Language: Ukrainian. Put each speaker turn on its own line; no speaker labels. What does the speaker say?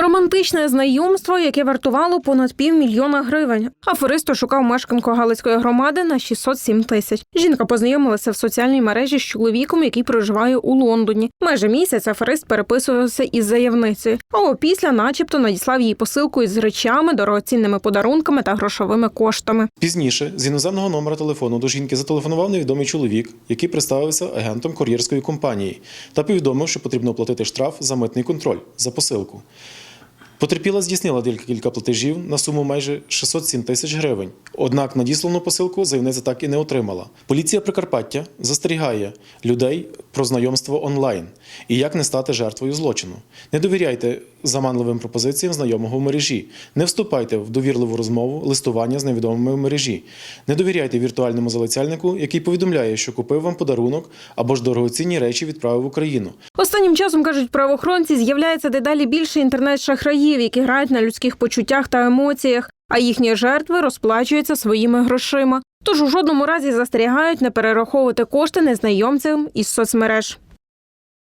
Романтичне знайомство, яке вартувало понад півмільйона гривень. Аферист шукав мешканку Галицької громади на 607 тисяч. Жінка познайомилася в соціальній мережі з чоловіком, який проживає у Лондоні. Майже місяць аферист переписувався із заявницею. А опісля, начебто, надіслав їй посилку із речами, дорогоцінними подарунками та грошовими коштами.
Пізніше з іноземного номера телефону до жінки зателефонував невідомий чоловік, який представився агентом кур'єрської компанії та повідомив, що потрібно оплатити штраф за митний контроль за посилку. Потерпіла здійснила кілька платежів на суму майже 607 тисяч гривень. Однак надіслану посилку заявниця так і не отримала. Поліція Прикарпаття застерігає людей про знайомство онлайн і як не стати жертвою злочину. Не довіряйте заманливим пропозиціям знайомого в мережі. Не вступайте в довірливу розмову, листування з невідомими в мережі. Не довіряйте віртуальному залицяльнику, який повідомляє, що купив вам подарунок або ж дорогоцінні речі відправив в Україну.
Останнім часом кажуть правоохоронці, з'являється дедалі більше інтернет-шахраїв, які грають на людських почуттях та емоціях, а їхні жертви розплачуються своїми грошима. Тож у жодному разі застерігають не перераховувати кошти незнайомцям із соцмереж.